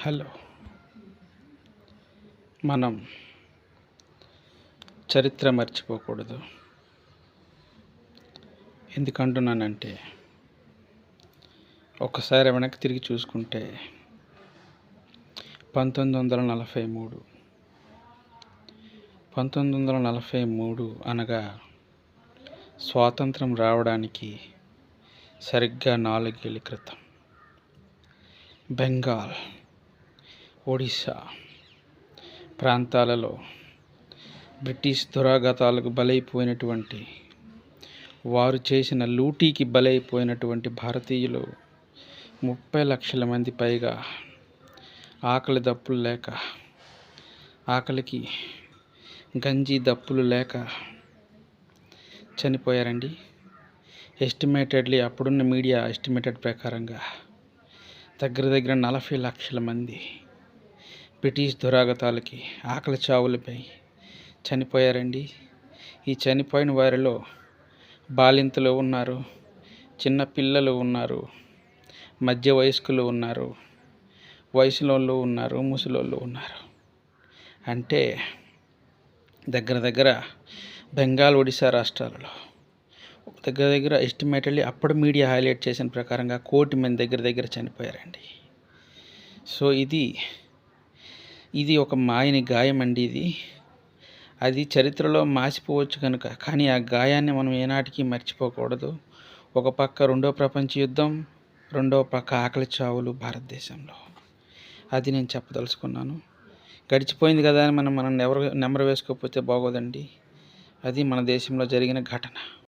Hello. మనం చరిత్ర మర్చిపోకూడదు. ఎందుకంటున్నానంటే ఒకసారి వెనక్కి తిరిగి చూసుకుంటే పంతొమ్మిది వందల నలభై మూడు పంతొమ్మిది వందల నలభై మూడు అనగా స్వాతంత్రం రావడానికి సరిగ్గా నాలుగేళ్ళ క్రితం. బెంగాల్. ఒడిశా ప్రాంతాలలో బ్రిటిష్ దురాగతాలకు బలైపోయినటువంటి వారు చేసిన లూటీకి బలైపోయినటువంటి భారతీయులు ముప్పై లక్షల మంది పైగా ఆకలి దప్పులు లేక ఆకలికి గంజి దప్పులు లేక చనిపోయారండి. ఎస్టిమేటెడ్లీ అప్పుడున్న మీడియా ఎస్టిమేటెడ్ ప్రకారంగా దగ్గర దగ్గర నలభై లక్షల మంది బ్రిటిష్ దురాగతాలకి ఆకలి చావులపై చనిపోయారండి. ఈ చనిపోయిన వారిలో బాలింతలు ఉన్నారు చిన్న పిల్లలు ఉన్నారు మధ్య వయస్కులు ఉన్నారు వయసులోళ్ళు ఉన్నారు ముసలోళ్ళు ఉన్నారు. అంటే దగ్గర దగ్గర బెంగాల్ ఒడిశా రాష్ట్రాలలో దగ్గర దగ్గర ఎస్టిమేటెడ్లీ అప్పుడు మీడియా హైలైట్ చేసిన ప్రకారంగా కోటి మంది దగ్గర దగ్గర చనిపోయారండి. సో ఇది ఇది ఒక మాయని గాయం అండి ఇది. అది చరిత్రలో మాసిపోవచ్చు కనుక కానీ ఆ గాయాన్ని మనం ఏనాటికి మర్చిపోకూడదు. ఒక పక్క రెండో ప్రపంచ యుద్ధం రెండో పక్క ఆకలి చావులు భారతదేశంలో. అది నేను చెప్పదలుచుకున్నాను. గడిచిపోయింది కదా అని మనం మనం ఎవరు నెమరు వేసుకోకపోతే బాగోదండి. అది మన దేశంలో జరిగిన ఘటన.